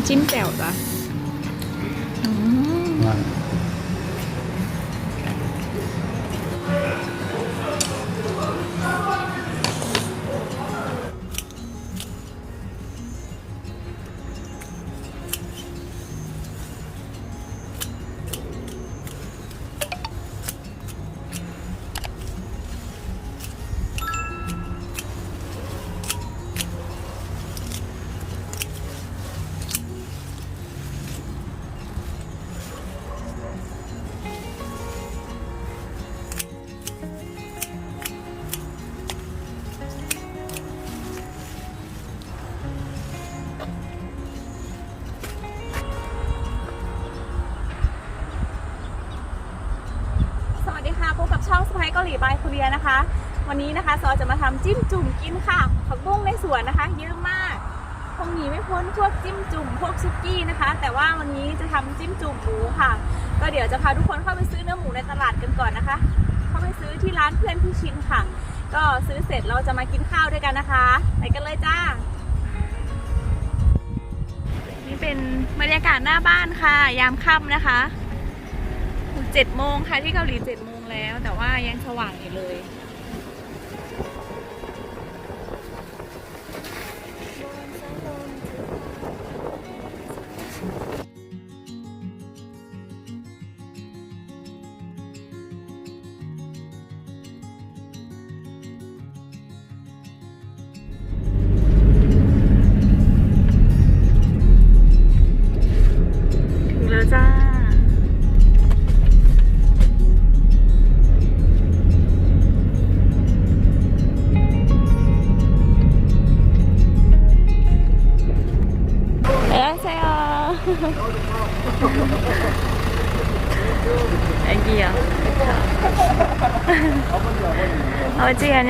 金表的。 เกาหลีบายคูเรียนะคะ วันนี้นะคะซอจะมาทำจิ้มจุ่มกินค่ะผักบุ้งในสวนนะคะ เยอะมากคงหนีไม่พ้นพวกจิ้มจุ่มพวกซุกี้นะคะ แต่ว่าวันนี้จะทำจิ้มจุ่มหมูค่ะ ก็เดี๋ยวจะพาทุกคนเข้าไปซื้อเนื้อหมูในตลาดกันก่อนนะคะ เข้าไปซื้อที่ร้านเพื่อนพี่ชินค่ะ ก็ซื้อเสร็จเราจะมากินข้าวด้วยกันนะคะไปกันเลยจ้านี่เป็นบรรยากาศหน้าบ้านค่ะ ยามค่ำนะคะเจ็ดโมงค่ะที่เกาหลีเจ็ดโมง แล้วแต่ว่ายังสว่างอยู่เลย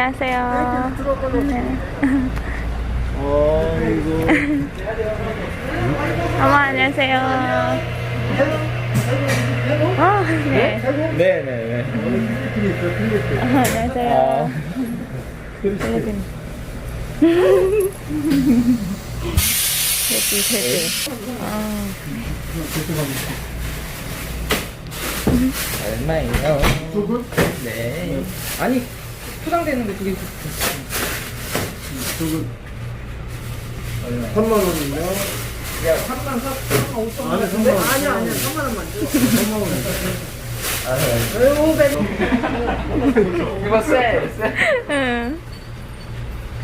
안녕하세요. 네. 어이구. 어머 안녕하세요. 어, 네. 네 네 네. 어, 안녕하세요. 필리핀. 돼지 돼지. 아. 얼마예요? 네. 아니 포장되는데 그게 얼마? 3만 원인데요? 야 3만 4천 5천 안에 3만 원. 아니야, 아니야, 3만 원만 줘. 3만 원. 아, 이거 쎄 쎄. 응.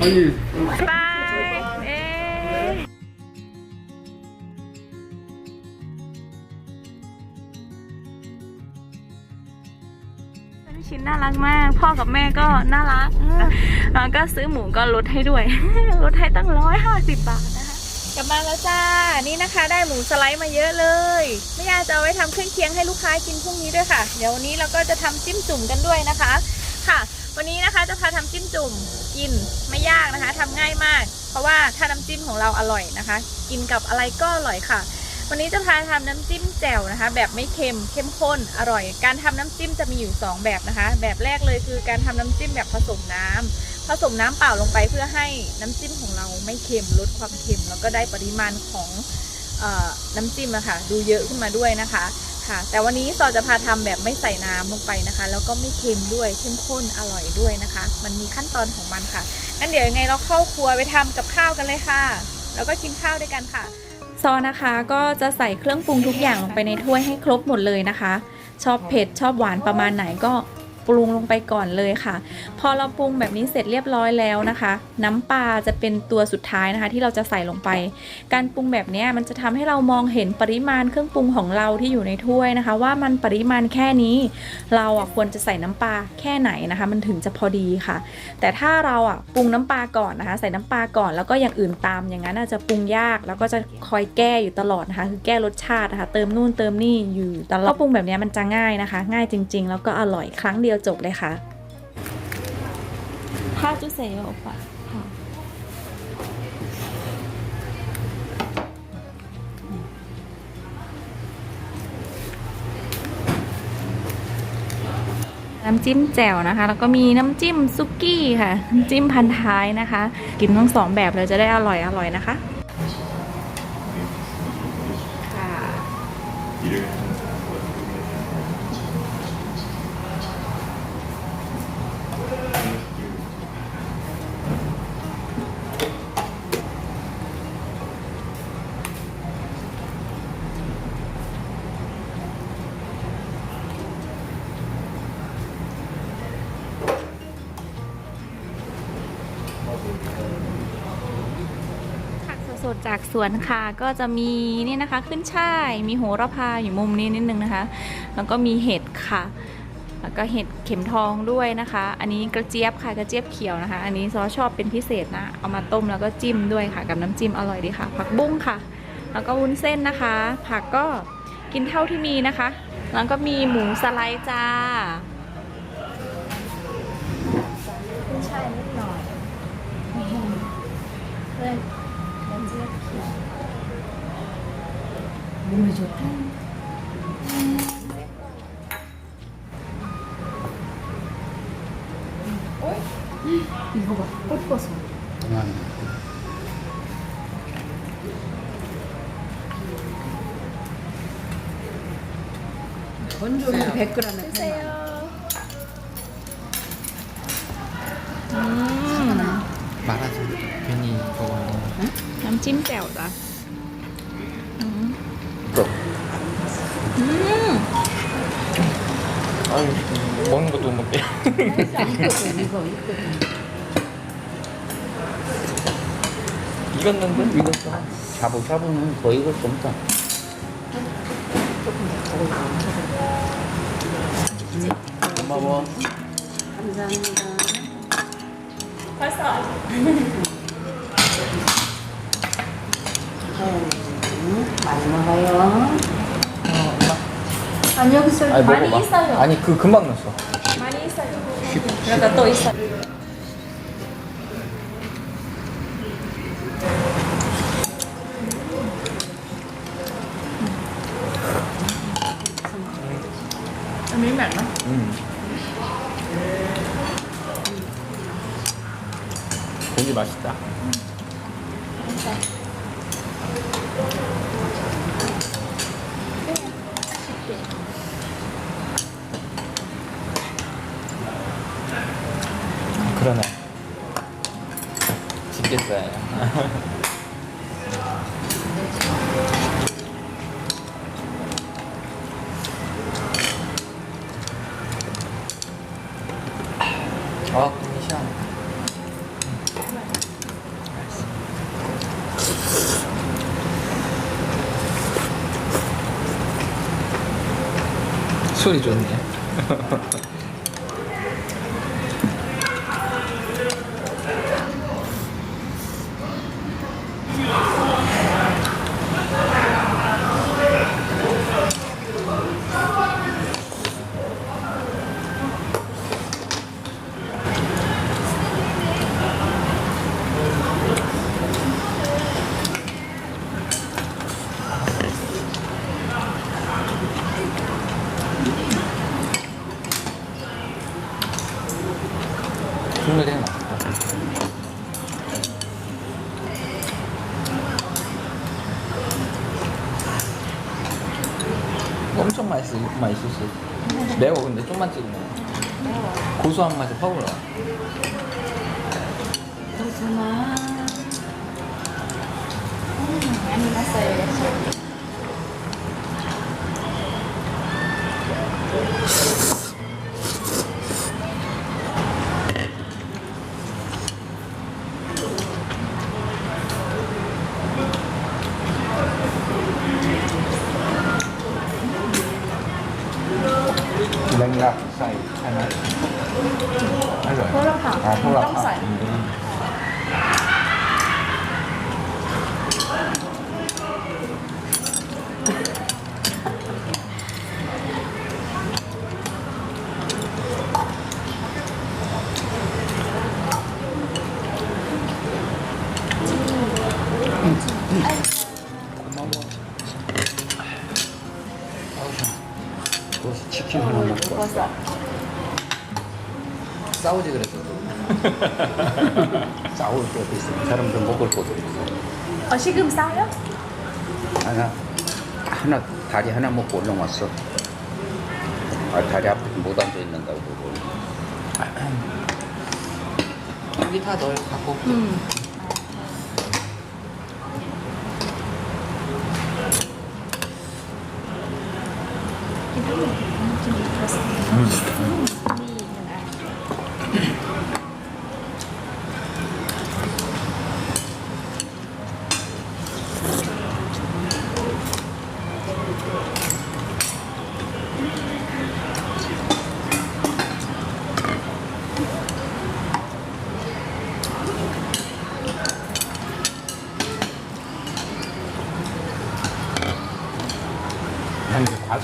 아니, ชิ้นน่ารักมาก พ่อกับแม่ก็น่ารักแล้วก็ซื้อหมูก็ลดให้ด้วยลดให้ตั้งร้อยห้าสิบบาทนะคะ กลับมาแล้วจ้า นี่นะคะ ได้หมูสไลด์มาเยอะเลย ไม่ยากจะเอาไว้ทำเครื่องเคียงให้ลูกค้ากินพรุ่งนี้ด้วยค่ะ เดี๋ยววันนี้เราก็จะทำจิ้มจุ่มกันด้วยนะคะ ค่ะ วันนี้นะคะจะพาทำจิ้มจุ่มกินไม่ยากนะคะทำง่ายมาก เพราะว่าถ้าน้ำจิ้มของเราอร่อยนะคะ กินกับอะไรก็อร่อยค่ะ วันนี้จะพาทำน้ำจิ้มแจ่วนะคะ แบบไม่เค็มเข้มข้นอร่อย การทำน้ำจิ้มจะมีอยู่ 2 แบบนะคะ แบบแรกเลยคือการทำน้ำจิ้มแบบผสมน้ำผสมน้ำเปล่าลงไปเพื่อให้น้ำจิ้มของเราไม่เค็มลดความเค็ม แล้วก็ได้ปริมาณของออน้ำจิ้มอะค่ะดูเยอะขึ้นมาด้วยนะคะค่ะ แต่วันนี้ซอจะพาทำแบบไม่ใส่น้ำลงไปนะคะ แล้วก็ไม่เค็มด้วยเข้มข้นอร่อยด้วยนะคะ มันมีขั้นตอนของมันค่ะงั้นเดี๋ยวยังไงเราเข้าครัวไปทำกับข้าวกันเลยค่ะ แล้วก็กินข้าวด้วยกันค่ะ ซอนะคะก็จะใส่เครื่องปรุงทุกอย่างลงไปในถ้วยให้ครบหมดเลยนะคะ ชอบเผ็ดชอบหวานประมาณไหนก็ ปรุงลงไปก่อนเลยค่ะ พอเราปรุงแบบนี้เสร็จเรียบร้อยแล้วนะคะ น้ำปลาจะเป็นตัวสุดท้ายนะคะ ที่เราจะใส่ลงไป การปรุงแบบนี้มันจะทำให้เรามองเห็นปริมาณเครื่องปรุงของเราที่อยู่ในถ้วยนะคะ ว่ามันปริมาณแค่นี้ เราอะควรจะใส่น้ำปลาแค่ไหนนะคะ มันถึงจะพอดีค่ะ แต่ถ้าเราอะปรุงน้ำปลาก่อนนะคะ ใส่น้ำปลาก่อนแล้วก็อย่างอื่นตามอย่างนั้นอาจจะปรุงยากแล้วก็จะคอยแก้อยู่ตลอดนะคะคือแก้รสชาตินะคะเติมนู่นเติมนี่อยู่ตลอดปรุงแบบนี้มันจะง่ายนะคะ ง่ายจริง ๆ แล้วก็อร่อยครั้งเดียวจบเลยค่ะถ้าจุเซโอปะน้ำจิ้มแจ่วนะคะ แล้วก็มีน้ำจิ้มซุกี้ค่ะ น้ำจิ้มพันท้ายนะคะ กินทั้งสองแบบเลยจะได้อร่อยอร่อยนะคะ สดจากสวนค่ะก็จะมีนี่นะคะ ขึ้นช่าย มีโหระพาอยู่มุมนี้นิดนึงนะคะ แล้วก็มีเห็ดค่ะ แล้วก็เห็ดเข็มทองด้วยนะคะ อันนี้กระเจี๊ยบค่ะกระเจี๊ยบเขียวนะคะ อันนี้ซอชอบเป็นพิเศษนะเอามาต้มแล้วก็จิ้มด้วยค่ะ กับน้ำจิ้มอร่อยดีค่ะ ผักบุ้งค่ะ แล้วก็วุ้นเส้นนะคะ ผักก็กินเท่าที่มีนะคะ แล้วก็มีหมูสไลด์จ้าขึ้นช่ายนิดหน่อยเพื่อน 몸에 좋다. 어? 이거 봐, 꽃버섯. 건조는 100g에 드세요. 음, 말아서 괜히 먹어. 응? 참 찐빼오다. อืม 아유 먹는 것도 못 먹게 있거든, 이거 있거든. 익었는데? 익었어 샤브샤브는 더 익을 수 없다. 고마워. 감사합니다. 벌써 음, 많이 먹어요. 아니, 여기서 아니 많이 먹어봐 있어요. 아니 그 금방 넣었어 많이 있어요. 그러니까 또 있어요. ăn miếng mặn đó. 음. 고기 맛있다 그러네 집겠어요 아, 고기 시원해. 소리 좋네. 국물 되게 맛있다. 엄청 맛있어, 맛있었어. 매워, 근데 좀만 찍으면. 고소한 맛이 확 올라와. 고소나. 많이 났어요. 냉각 사이 하나. 알로에. 호락파. 아, 호락파. 똥살. 음. 거기서 치킨 하나 먹고. 버섯. 싸우지 그랬어. 싸울 때도 있어. 사람들 먹을 것도 있어. 어, 지금 싸요? 하나, 하나, 다리 하나 먹고 올라왔어. 아, 다리 앞에 못 앉아 있는다고 그러고. 여기 다 널 갖고. 음.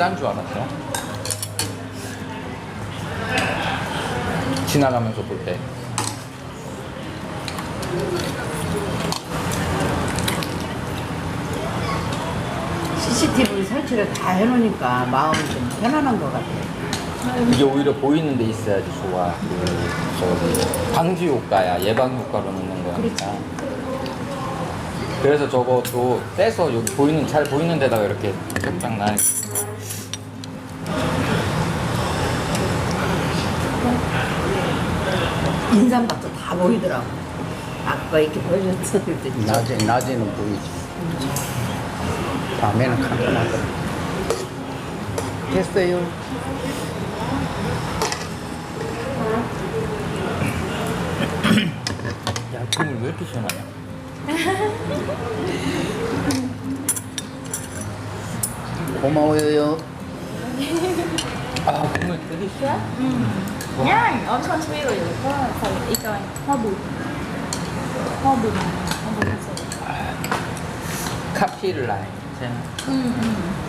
과자인 줄 알았어. 지나가면서 볼 때. CCTV 설치를 다 해놓으니까 마음이 좀 편안한 것 같아. 이게 오히려 보이는 데 있어야지 좋아. 그 저기 방지 효과야 예방 효과로 넣는 거니까. 그래서 저것도 떼서 여기 보이는 잘 보이는 데다가 이렇게 쫙 나. 인삼밭도 다 보이더라고. 아까 이렇게 보여줬어. 그랬더니 낮에, 낮에는 보이지. 밤에는 깜깜하더라. 됐어요. 야 국물 왜 이렇게 시원하냐? 고마워요. 아 국물 되게 시원. Nhanh, 엄청 재미로 이거 거의 이거 허브. 허브. 허브 카피를 라인. คราว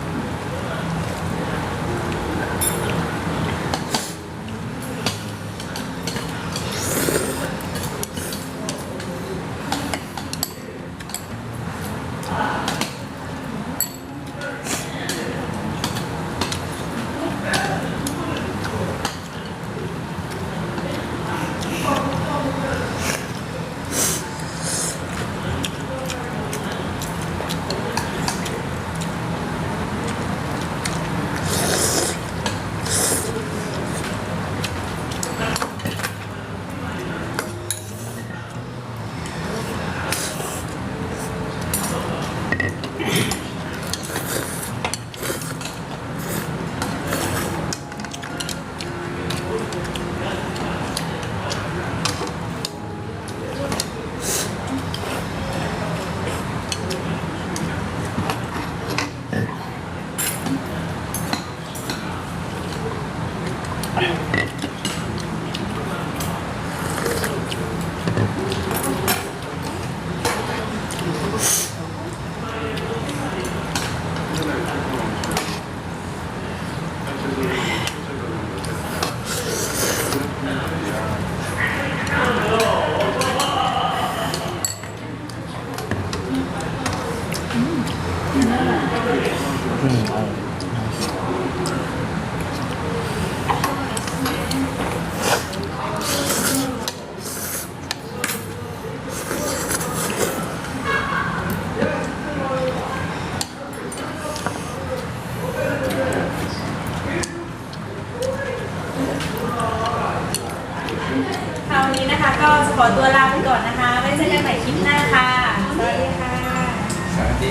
Yeah.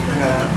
那个